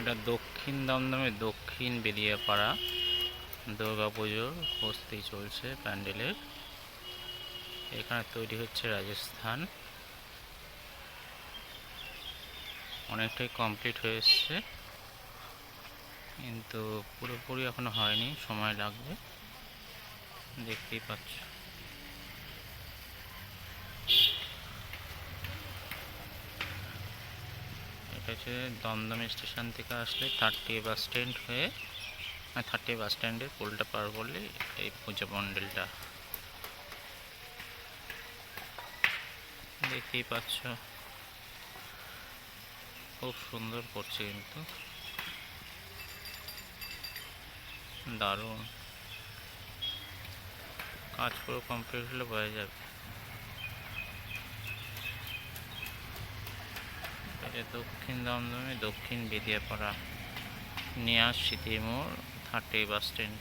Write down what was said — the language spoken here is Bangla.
এটা দক্ষিণ দমদমে দক্ষিণ বেরিয়াপাড়া দুর্গা পুজোর প্রস্তুতি চলছে প্যান্ডেলের। এখানে তৈরি হচ্ছে রাজস্থান। অনেকটাই কমপ্লিট হয়ে এসছে। কিন্তু পুরোপুরি এখনও হয়নি, সময় লাগবে। দেখতেই পাচ্ছ। এটা দমদম স্টেশন থেকে আসলে থার্টি বাস স্ট্যান্ড হয়ে থার্টি বাস স্ট্যান্ডের পুলটা পার করলে এই পূজা মণ্ডলটা। দেখতেই পাচ্ছ। খুব সুন্দর করছে কিন্তু। দারুণ। কাজ পুরো কমপ্লিট হলে বোঝা যাবে। এটা দক্ষিণ দমদমে দক্ষিণ বেদিয়াপাড়া নিয়াজ স্মৃতি মোড় থার্টি বাস স্ট্যান্ড।